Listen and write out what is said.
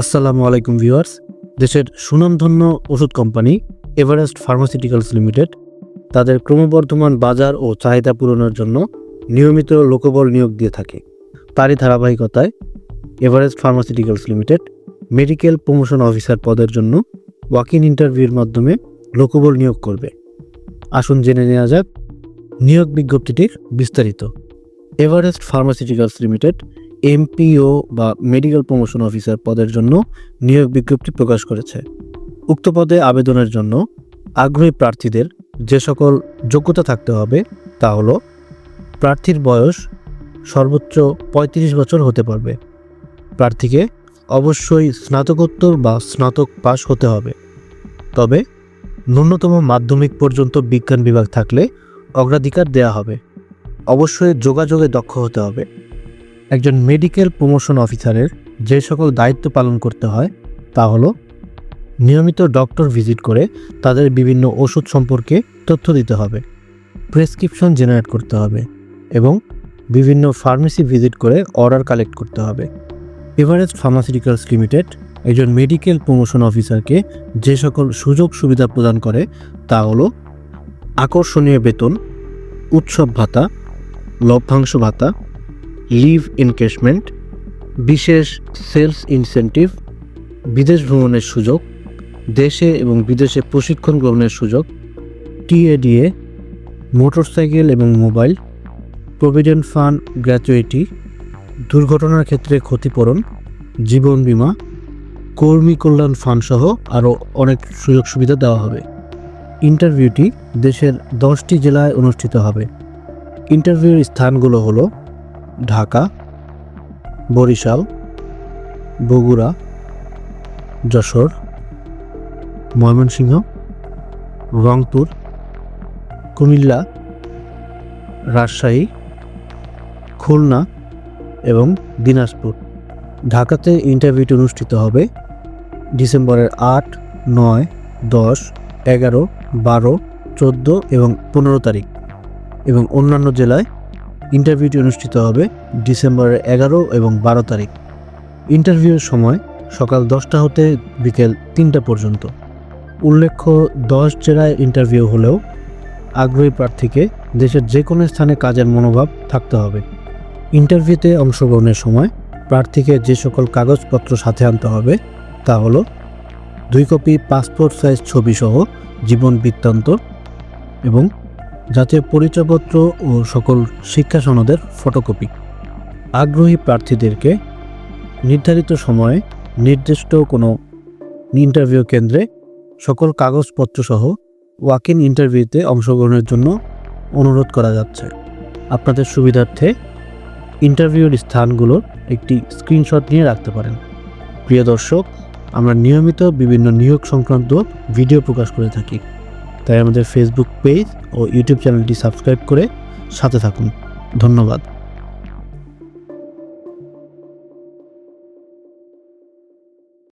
আসসালামু আলাইকুম ভিউয়ার্স। দেশের সুনামধন্য ওষুধ কোম্পানি এভারেস্ট ফার্মাসিউটিক্যালস লিমিটেড তাদের ক্রমবর্ধমান বাজার ও চাহিদা পূরণের জন্য নিয়মিত লোকবল নিয়োগ দিয়ে থাকে। তারই ধারাবাহিকতায় Everest pharmaceuticals limited medical promotion officer পদের জন্য ওয়াক ইন ইন্টারভিউর মাধ্যমে লোকবল নিয়োগ করবে। আসুন জেনে নেওয়া যাক নিয়োগ বিজ্ঞপ্তিটির বিস্তারিত। এভারেস্ট ফার্মাসিউটিক্যালস লিমিটেড এমপিও বা মেডিকেল প্রমোশন অফিসার পদের জন্য নিয়োগ বিজ্ঞপ্তি প্রকাশ করেছে। উক্ত পদে আবেদনের জন্য আগ্রহী প্রার্থীদের যে সকল যোগ্যতা থাকতে হবে তা হলো, প্রার্থীর বয়স সর্বোচ্চ ৩৫ বছর হতে পারবে। প্রার্থীকে অবশ্যই স্নাতকোত্তর বা স্নাতক পাশ হতে হবে। তবে ন্যূনতম মাধ্যমিক পর্যন্ত বিজ্ঞান বিভাগ থাকলে অগ্রাধিকার দেয়া হবে। অবশ্যই যোগাযোগে দক্ষ হতে হবে। একজন মেডিকেল প্রমোশন অফিসারের যে সকল দায়িত্ব পালন করতে হয়, তা হলো নিয়মিত ডক্টর ভিজিট করে তাদের বিভিন্ন ওষুধ সম্পর্কে তথ্য দিতে হবে প্রেসক্রিপশন জেনারেট করতে হবে এবং বিভিন্ন ফার্মেসি ভিজিট করে অর্ডার কালেক্ট করতে হবে। এভারেস্ট ফার্মাসিউটিক্যালস লিমিটেড একজন মেডিকেল প্রমোশন অফিসারকে যে সকল সুযোগ সুবিধা প্রদান করে, তা হলো আকর্ষণীয় বেতন, উৎসব ভাতা, লভ্যাংশ ভাতা লিভ এনকেশমেন্ট বিশেষ সেলস ইনসেন্টিভ বিদেশ ভ্রমণের সুযোগ, দেশে এবং বিদেশে প্রশিক্ষণ গ্রহণের সুযোগ, টিএডিএ, মোটরসাইকেল এবং মোবাইল, প্রভিডেন্ট ফান্ড গ্র্যাচুইটি, দুর্ঘটনার ক্ষেত্রে ক্ষতিপূরণ, জীবন বীমা, কর্মী কল্যাণ ফান্ড সহ আরও অনেক সুযোগ সুবিধা দেওয়া হবে। ইন্টারভিউটি দেশের দশটি জেলায় অনুষ্ঠিত হবে। ইন্টারভিউর স্থানগুলো হলো ঢাকা, বরিশাল, বগুড়া, যশোর, ময়মনসিংহ, রংপুর, কুমিল্লা, রাজশাহী, খুলনা এবং দিনাজপুর। ঢাকাতে ইন্টারভিউটি অনুষ্ঠিত হবে ডিসেম্বরের আট, নয়, দশ, এগারো, বারো, চোদ্দ এবং পনেরো তারিখ এবং অন্যান্য জেলায় ইন্টারভিউটি অনুষ্ঠিত হবে ডিসেম্বরের এগারো এবং বারো তারিখ। ইন্টারভিউর সময় সকাল দশটা হতে বিকেল তিনটা পর্যন্ত। উল্লেখ্য, দশ জেলায় ইন্টারভিউ হলেও আগ্রহী প্রার্থীকে দেশের যে কোনো স্থানে কাজের মনোভাব থাকতে হবে। ইন্টারভিউতে অংশগ্রহণের সময় প্রার্থীকে যে সকল কাগজপত্র সাথে আনতে হবে তা হলো দুই কপি পাসপোর্ট সাইজ ছবি সহ জীবন বৃত্তান্ত এবং জাতীয় পরিচয়পত্র ও সকল শিক্ষা সনদের ফটোকপি। আগ্রহী প্রার্থীদেরকে নির্ধারিত সময়ে নির্দিষ্ট কোনো ইন্টারভিউ কেন্দ্রে সকল কাগজপত্র সহ ওয়াক ইন ইন্টারভিউতে অংশগ্রহণের জন্য অনুরোধ করা যাচ্ছে। আপনাদের সুবিধার্থে ইন্টারভিউর স্থানগুলোর একটি স্ক্রিনশট নিয়ে রাখতে পারেন। প্রিয় দর্শক, আমরা নিয়মিত বিভিন্ন নিয়োগ সংক্রান্ত ভিডিও প্রকাশ করে থাকি। তাই আমাদের ফেসবুক পেজ ও ইউটিউব চ্যানেলটি সাবস্ক্রাইব করে সাথে থাকুন। ধন্যবাদ।